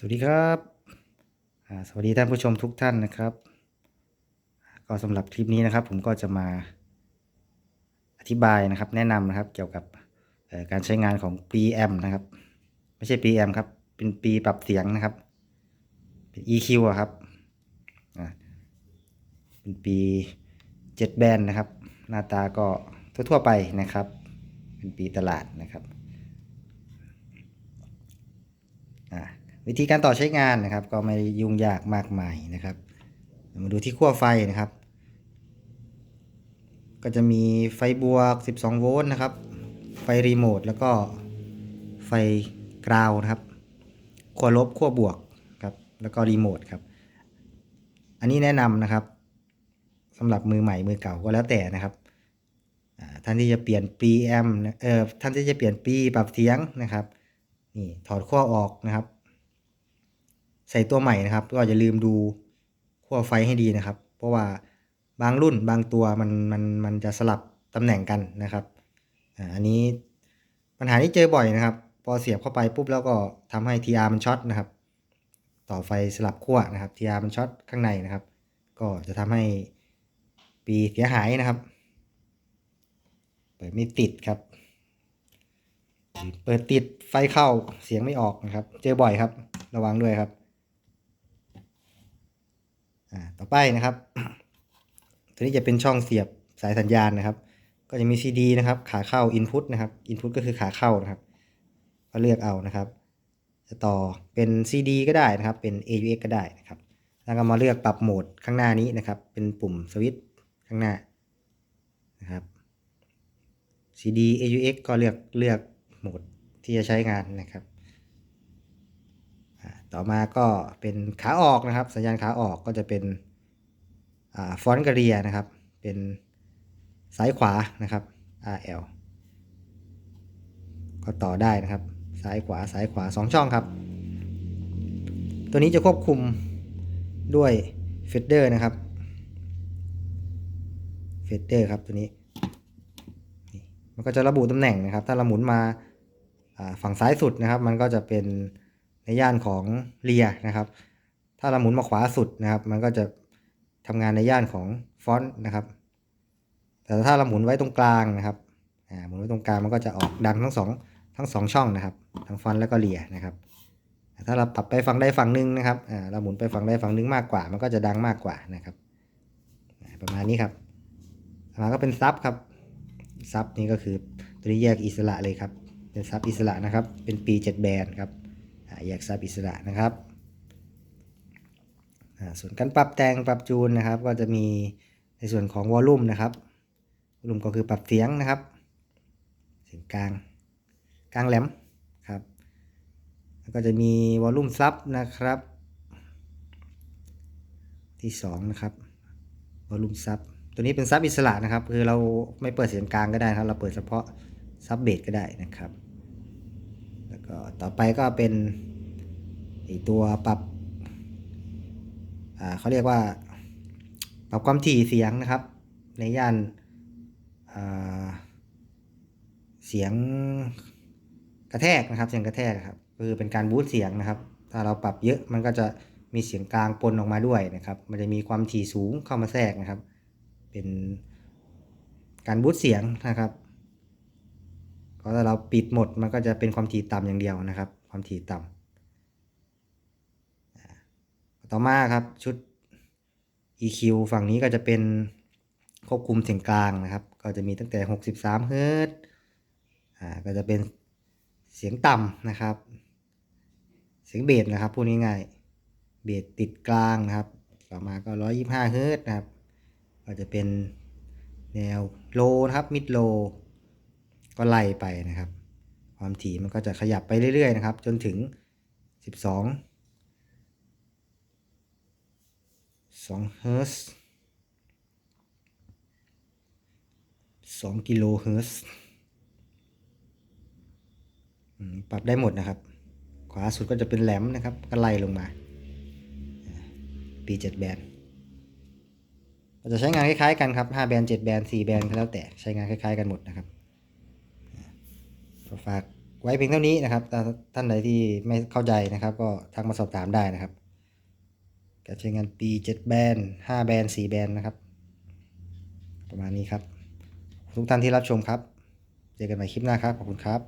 สวัสดีครับสวัสดีท่านผู้ชมทุกท่านนะครับ ก็สำหรับคลิปนี้นะครับ ผมก็จะมาอธิบายนะครับ แนะนำนะครับ เกี่ยวกับการใช้งานของ PM นะครับ ไม่ใช่ PM ครับ เป็นปีปรับเสียงนะครับเป็น EQ อะครับเป็นปี7แบนนะครับ หน้าตาก็ทั่วๆไปนะครับ เป็นปีตลาดนะครับ อ่า วิธีการต่อใช้งานนะครับ ก็ไม่ยุ่งยากมากมายนะครับ มาดูที่ขั้วไฟนะครับ ก็จะมีไฟบวก 12 โวลต์นะครับ ไฟรีโมทแล้วก็ไฟกราวนะครับขั้วลบขั้วบวกครับ แล้วก็รีโมทครับ อันนี้แนะนำนะครับสำหรับมือใหม่มือเก่าก็แล้วแต่นะครับท่านที่จะเปลี่ยนปีแอมเอ่อท่านที่จะเปลี่ยนปีปรับเสียงนะครับนี่ถอดขั้วออกนะครับ ใส่ตัวใหม่นะครับ ก็อย่าลืมดูขั้วไฟให้ดีนะครับ เพราะว่าบางรุ่นบางตัวมันมันมันจะสลับตำแหน่งกันนะครับอ่าอันนี้ปัญหาที่เจอบ่อยนะครับ พอเสียบเข้าไปปุ๊บแล้วก็ทำให้ TR มันช็อตนะครับ ต่อไฟสลับขั้วนะครับ TR มันช็อตข้างในนะครับ ก็จะทำให้ปีเสียหายนะครับเปิดไม่ติดครับ เปิดติดไฟเข้าเสียงไม่ออกนะครับ เจอบ่อยครับ ระวังด้วยครับ อ่าต่อไปนะครับ ตัวนี้จะเป็นช่องเสียบสายสัญญาณนะครับ ก็จะมี CD นะครับ ขาเข้า Input นะครับ Input ก็คือขาเข้านะครับ ก็เลือกเอานะครับจะต่อเป็น CD ก็ได้นะครับ เป็น AUX ก็ได้นะครับ แล้วก็มาเลือกปรับโหมดข้างหน้านี้นะครับ เป็นปุ่มสวิตช์ข้างหน้านะครับ CD AUX ก็เลือกเลือกโหมดที่จะใช้งานนะครับ ต่อมาก็เป็นขาออกนะครับ สัญญาณขาออกก็จะเป็นฟอนต์กระเรียนะครับ เป็นซ้ายขวานะครับ RL ก็ต่อได้นะครับ ซ้ายขวาซ้ายขวา 2 ช่องครับ ตัวนี้จะควบคุมด้วยเฟดเดอร์นะครับเฟดเดอร์ครับตัวนี้ มันก็จะระบุตำแหน่งนะครับ ถ้าเราหมุนมาอ่าฝั่งซ้ายสุดนะครับ มันก็จะเป็น ในย่านของเรียนะครับ ถ้าเราหมุนมาขวาสุดนะครับ มันก็จะทำงานในย่านของฟอนต์นะครับ แต่ถ้าเราหมุนไว้ตรงกลางนะครับหมุนไว้ตรงกลางมันก็จะออกดังทั้งสองทั้งสองช่องนะครับ ทั้งฟอนต์แล้วก็เรียนะครับ ถ้าเราปรับไปฝั่งใดฝั่งหนึ่งนะครับเราหมุนไปฝั่งใดฝั่งหนึ่งมากกว่า มันก็จะดังมากกว่านะครับ ประมาณนี้ครับต่อมาก็เป็นซับครับซับนี่ก็คือตัวนี้แยกอิสระเลยครับ เป็นซับอิสระนะครับ เป็นปี7แบนครับ แยกซับอิสระนะครับ ส่วนการปรับแต่งปรับจูนนะครับ ก็จะมีในส่วนของวอลลุ่มนะครับวอลลุ่มก็คือปรับเสียงนะครับ เสียงกลางกลางแหลมครับแล้วก็จะมีวอลลุ่มซับนะครับ ที่สองนะครับวอลลุ่มซับตัวนี้เป็นซับอิสระนะครับ คือเราไม่เปิดเสียงกลางก็ได้ครับ เราเปิดเฉพาะซับเบสก็ได้นะครับ แล้วก็ต่อไปก็เป็นอีกตัวปรับเขาเรียกว่าปรับความถี่เสียงนะครับ ในย่านเสียงกระแทกนะครับ เสียงกระแทกครับคือเป็นการบูสต์เสียงนะครับ ถ้าเราปรับเยอะมันก็จะมีเสียงกลางปนออกมาด้วยนะครับ มันจะมีความถี่สูงเข้ามาแทรกนะครับ เป็นการบูสต์เสียงนะครับ ก็ถ้าเราปิดหมดมันก็จะเป็นความถี่ต่ำอย่างเดียวนะครับ ความถี่ต่ำต่อมาครับชุด EQ ฝั่งนี้ก็จะเป็นควบคุมเสียงกลางนะครับ ก็จะมีตั้งแต่ 63เฮิรตซ์อ่าก็จะเป็นเสียงต่ำนะครับ เสียงเบสนะครับพูดง่ายๆเบสติดกลางนะครับ ต่อมาก็ 125เฮิรตซ์นะครับ ก็จะเป็นแนวโลนะครับมิดโล ก็ไล่ไปนะครับ ความถี่มันก็จะขยับไปเรื่อยๆนะครับ จนถึง 12 2เฮิร์ตซ์2กิโลเฮิร์ตปรับได้หมดนะครับ ขวาสุดก็จะเป็นแหลมนะครับ ก็ไล่ลงมาอ่าปี7แบนเราจะใช้งานคล้ายๆกันครับ5แบนด์7แบนด์4แบนด์ก็แล้วแต่ใช้งานคล้ายๆกันหมดนะครับ ฝากไว้เพียงเท่านี้นะครับถ้าท่านใดที่ไม่เข้าใจนะครับ ก็ทักมาสอบถามได้นะครับการใช้งานปี7แบน5แบน4แบนนะครับ ประมาณนี้ครับ ทุกท่านที่รับชมครับ เจอกันใหม่คลิปหน้าครับ ขอบคุณครับ